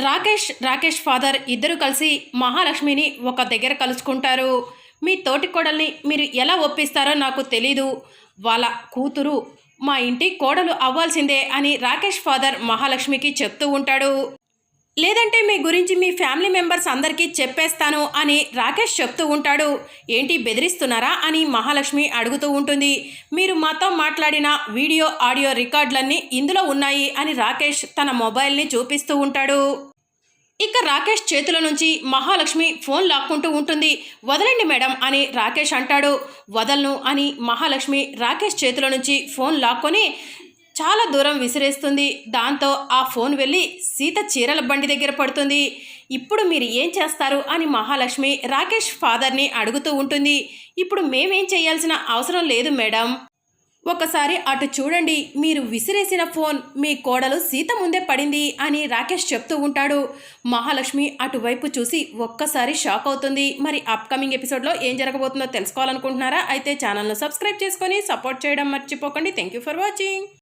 Rakesh Rakesh father ఇద్దరు కలిసి మహాలక్ష్మిని ఒక దగ్గర కలుసుకుంటారు మీ తోటి కోడల్ని మీరు ఎలా ఒప్పిస్తారో నాకు తెలీదు. వాళ్ళ కూతురు మా ఇంటి కోడలు అవ్వాల్సిందే అని రాకేష్ ఫాదర్ మహాలక్ష్మికి చెప్తూ ఉంటాడు. లేదంటే మీ గురించి మీ ఫ్యామిలీ మెంబర్స్ అందరికీ చెప్పేస్తాను అని రాకేష్ చెప్తూ ఉంటాడు. ఏంటి బెదిరిస్తున్నారా అని మహాలక్ష్మి అడుగుతూ ఉంటుంది. మీరు మాతో మాట్లాడిన వీడియో ఆడియో రికార్డులన్నీ ఇందులో ఉన్నాయి అని రాకేష్ తన మొబైల్ని చూపిస్తూ ఉంటాడు. ఇక రాకేష్ చేతుల నుంచి మహాలక్ష్మి ఫోన్ లాక్కుంటూ ఉంటుంది. వదలండి మేడం అని రాకేష్ అంటాడు. వదలను అని మహాలక్ష్మి రాకేష్ చేతుల నుంచి ఫోన్ లాక్కొని చాలా దూరం విసిరేస్తుంది. దాంతో ఆ ఫోన్ వెళ్ళి సీత చీరల బండి దగ్గర పడుతుంది. ఇప్పుడు మీరు ఏం చేస్తారు అని మహాలక్ష్మి రాకేష్ ఫాదర్ని అడుగుతూ ఉంటుంది. ఇప్పుడు మేమేం చేయాల్సిన అవసరం లేదు మేడం. ఒకసారి అటు చూడండి మీరు విసిరేసిన ఫోన్ మీ కోడలు సీత ముందే పడింది అని రాకేష్ చెప్తూ ఉంటాడు. మహాలక్ష్మి అటువైపు చూసి ఒక్కసారి షాక్ అవుతుంది. మరి అప్కమింగ్ ఎపిసోడ్లో ఏం జరగబోతుందో తెలుసుకోవాలనుకుంటున్నారా? అయితే ఛానల్ను సబ్స్క్రైబ్ చేసుకొని సపోర్ట్ చేయడం మర్చిపోకండి. Thank you for watching